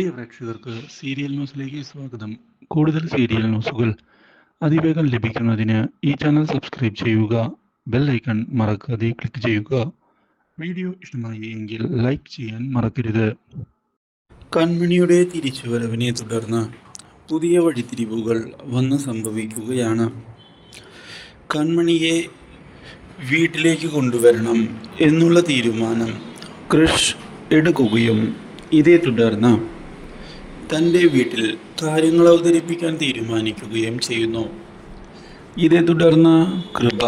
പ്രിയ പ്രേക്ഷകർക്ക് സീരിയൽ ന്യൂസിലേക്ക് സ്വാഗതം. കൂടുതൽ സീരിയൽ ന്യൂസുകൾ അതിവേഗം ലഭിക്കുന്നതിന് ഈ ചാനൽ സബ്സ്ക്രൈബ് ചെയ്യുക ബെൽ ഐക്കൺ മറക്കാതെ ക്ലിക്ക് ചെയ്യുക. വീഡിയോ ഇഷ്ടമായി എങ്കിൽ ലൈക്ക് ചെയ്യാൻ മറക്കരുത്. കൺമണിയുടെ തിരിച്ചുവരവിനെ തുടർന്ന് പുതിയ വഴിത്തിരിവുകൾ വന്ന് സംഭവിക്കുകയാണ്. കൺമണിയെ വീട്ടിലേക്ക് കൊണ്ടുവരണം എന്നുള്ള തീരുമാനം കൃഷ് എടുക്കുകയും ഇതേ തുടർന്ന് തന്റെ വീട്ടിൽ കാര്യങ്ങൾ അവതരിപ്പിക്കാൻ തീരുമാനിക്കുകയും ചെയ്യുന്നു. ഇതേ തുടർന്ന് കൃപ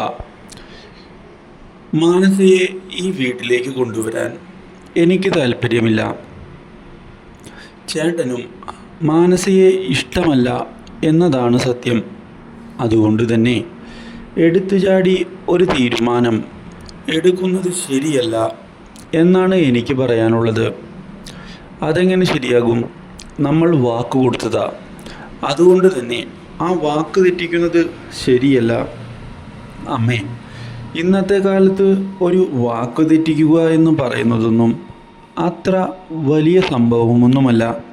മാനസയെ ഈ വീട്ടിലേക്ക് കൊണ്ടുവരാൻ എനിക്ക് താല്പര്യമില്ല ചേട്ടനും മാനസയെ ഇഷ്ടമല്ല എന്നതാണ് സത്യം. അതുകൊണ്ട് തന്നെ എടുത്തു ചാടി ഒരു തീരുമാനം എടുക്കുന്നത് ശരിയല്ല എന്നാണ് എനിക്ക് പറയാനുള്ളത്. അതെങ്ങനെ ശരിയാകും? നമ്മൾ വാക്ക് കൊടുത്തതാ. അതുകൊണ്ട് തന്നെ ആ വാക്ക് തെറ്റിക്കുന്നത് ശരിയല്ല. അമ്മേ ഇന്നത്തെ കാലത്ത് ഒരു വാക്ക് തെറ്റിക്കുക എന്ന് പറയുന്നതൊന്നും അത്ര വലിയ സംഭവമൊന്നുമല്ല.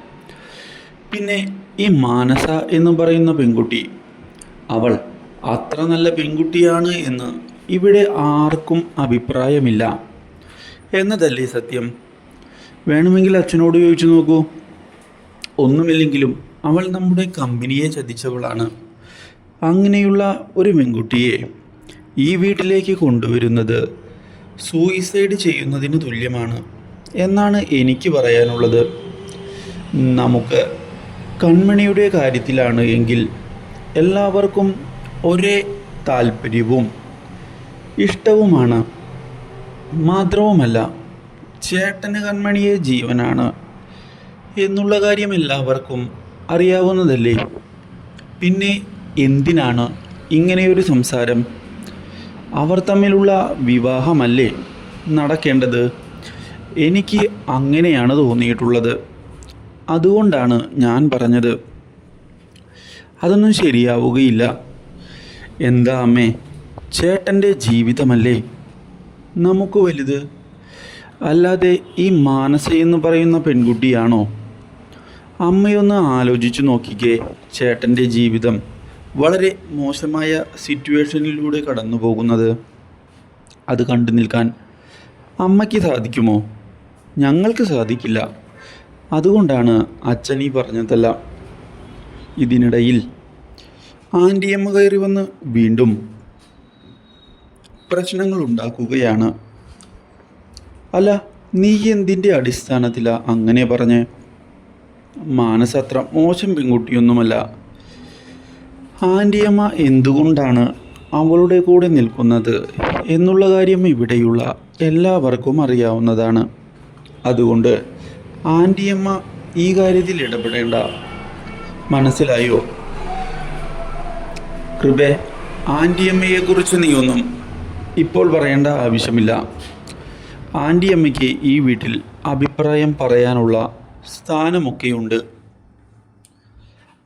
പിന്നെ ഈ മാനസ എന്ന് പറയുന്ന പെൺകുട്ടി അവൾ അത്ര നല്ല പെൺകുട്ടിയാണ് എന്ന് ഇവിടെ ആർക്കും അഭിപ്രായമില്ല. എന്നതല്ലേ സത്യം? വേണമെങ്കിൽ അച്ഛനോട് ചോദിച്ചു നോക്കൂ. ഒന്നുമില്ലെങ്കിലും അവൾ നമ്മുടെ കമ്പനിയെ ചതിച്ചവളാണ്. അങ്ങനെയുള്ള ഒരു പെൺകുട്ടിയെ ഈ വീട്ടിലേക്ക് കൊണ്ടുവരുന്നത് സൂയിസൈഡ് ചെയ്യുന്നതിന് തുല്യമാണ് എന്നാണ് എനിക്ക് പറയാനുള്ളത്. നമുക്ക് കൺമണിയുടെ കാര്യത്തിലാണ് എങ്കിൽ എല്ലാവർക്കും ഒരേ താല്പര്യവും ഇഷ്ടവുമാണ്. മാത്രവുമല്ല ചേട്ടന് കൺമണിയെ ജീവനാണ്. എന്നുള്ള കാര്യം എല്ലാവർക്കും അറിയാവുന്നതല്ലേ? പിന്നെ എന്തിനാണ് ഇങ്ങനെയൊരു സംസാരം? അവർ തമ്മിലുള്ള വിവാഹമല്ലേ നടക്കേണ്ടത്? എനിക്ക് അങ്ങനെയാണ് തോന്നിയിട്ടുള്ളത്. അതുകൊണ്ടാണ് ഞാൻ പറഞ്ഞത്. അതൊന്നും ശരിയാവുകയില്ല. എന്താ അമ്മേ ചേട്ടന്റെ ജീവിതമല്ലേ? നമുക്ക് വലുത്. അല്ലാതെ ഈ മാനസ എന്ന് പറയുന്ന പെൺകുട്ടിയാണോ? അമ്മയൊന്ന് ആലോചിച്ചു നോക്കിക്കേ ചേട്ടന്റെ ജീവിതം. വളരെ മോശമായ സിറ്റുവേഷനിലൂടെ കടന്നു പോകുന്നത് അത് കണ്ടു നിൽക്കാൻ അമ്മയ്ക്ക് സാധിക്കുമോ? ഞങ്ങൾക്ക് സാധിക്കില്ല. അതുകൊണ്ടാണ് അച്ഛൻ ഈ പറഞ്ഞതല്ല. ഇതിനിടയിൽ ആന്റിയമ്മ കയറി വന്ന് വീണ്ടും പ്രശ്നങ്ങൾ ഉണ്ടാക്കുകയാണ്. അല്ല നീ എന്തിന്റെ അടിസ്ഥാനത്തിലാണ് അങ്ങനെ പറഞ്ഞ്? മാനസ അത്ര മോശം പെൺകുട്ടിയൊന്നുമല്ല. ആന്റിയമ്മ എന്തുകൊണ്ടാണ് അവളുടെ കൂടെ നിൽക്കുന്നത് എന്നുള്ള കാര്യം ഇവിടെയുള്ള എല്ലാവർക്കും അറിയാവുന്നതാണ്. അതുകൊണ്ട് ആന്റിയമ്മ ഈ കാര്യത്തിൽ ഇടപെടേണ്ട. മനസ്സിലായോ? കൃപേ ആന്റിയമ്മയെക്കുറിച്ച് നീയൊന്നും ഇപ്പോൾ പറയേണ്ട ആവശ്യമില്ല. ആന്റിയമ്മയ്ക്ക് ഈ വീട്ടിൽ അഭിപ്രായം പറയാനുള്ള സ്ഥാനമൊക്കെയുണ്ട്.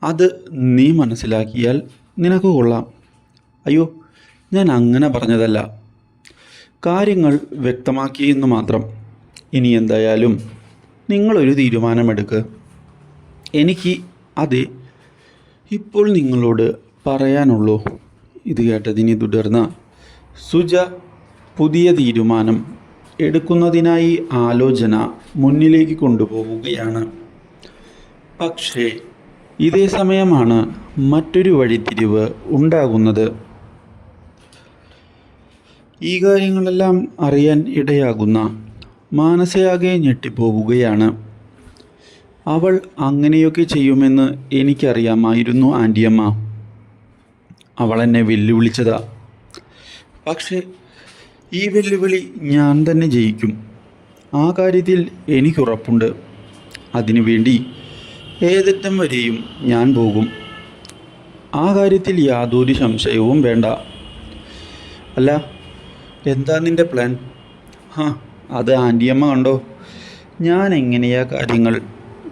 അത് നീ മനസ്സിലാക്കിയാൽ നിനക്ക് കൊള്ളാം. അയ്യോ ഞാൻ അങ്ങനെ പറഞ്ഞതല്ല. കാര്യങ്ങൾ വ്യക്തമാക്കിയെന്ന് മാത്രം. ഇനി എന്തായാലും നിങ്ങളൊരു തീരുമാനമെടുക്ക്. എനിക്ക് അതെ ഇപ്പോൾ നിങ്ങളോട് പറയാനുള്ളൂ. ഇത് കേട്ടതിനെ തുടർന്ന് സുജ പുതിയ തീരുമാനം എടുക്കുന്നതിനായി ആലോചന മുന്നിലേക്ക് കൊണ്ടുപോവുകയാണ്. പക്ഷേ ഇതേ സമയമാണ് മറ്റൊരു വഴിത്തിരിവ് ഉണ്ടാകുന്നത്. ഈ കാര്യങ്ങളെല്ലാം അറിയാൻ ഇടയാകുന്ന മാനസയാകെ ഞെട്ടിപ്പോവുകയാണ്. അവൾ അങ്ങനെയൊക്കെ ചെയ്യുമെന്ന് എനിക്കറിയാമായിരുന്നു ആന്റിയമ്മ അവൾ എന്നെ വെല്ലുവിളിച്ചതാ. പക്ഷേ ഈ വെല്ലുവിളി ഞാൻ തന്നെ ജയിക്കും. ആ കാര്യത്തിൽ എനിക്കുറപ്പുണ്ട് അതിനുവേണ്ടി ഏതറ്റം വരെയും ഞാൻ പോകും. ആ കാര്യത്തിൽ യാതൊരു സംശയവും വേണ്ട. അല്ല എന്താ നിന്റെ പ്ലാൻ ഹാ അത് ആന്റിയമ്മ കണ്ടോ? ഞാൻ എങ്ങനെയാ കാര്യങ്ങൾ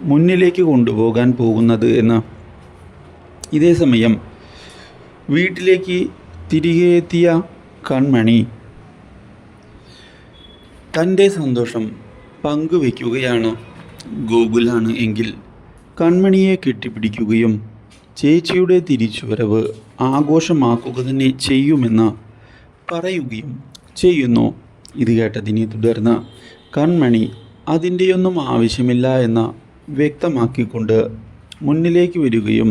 മുന്നിലേക്ക് കൊണ്ടുപോകാൻ പോകുന്നത് എന്ന്? ഇതേ സമയം വീട്ടിലേക്ക് തിരികെ എത്തിയ കൺമണി തന്റെ സന്തോഷം പങ്കുവയ്ക്കുകയാണ്. ഗൂഗിളാണ് എങ്കിൽ കൺമണിയെ കെട്ടിപ്പിടിക്കുകയും ചേച്ചിയുടെ തിരിച്ചുവരവ് ആഘോഷമാക്കുക തന്നെ ചെയ്യുമെന്ന് പറയുകയും ചെയ്യുന്നു. ഇത് കേട്ടതിനെ തുടർന്ന് കൺമണി അതിന്റെയൊന്നും ആവശ്യമില്ല എന്ന് വ്യക്തമാക്കിക്കൊണ്ട് മുന്നിലേക്ക് വരികയും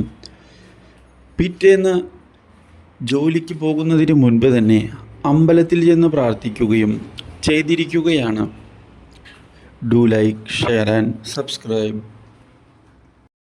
പിറ്റേന്ന് ജോലിക്ക് പോകുന്നതിന് മുൻപ് തന്നെ അമ്പലത്തിൽ ചെന്ന് പ്രാർത്ഥിക്കുകയും ചെയ്തിരിക്കുകയാണ്. Do like share and subscribe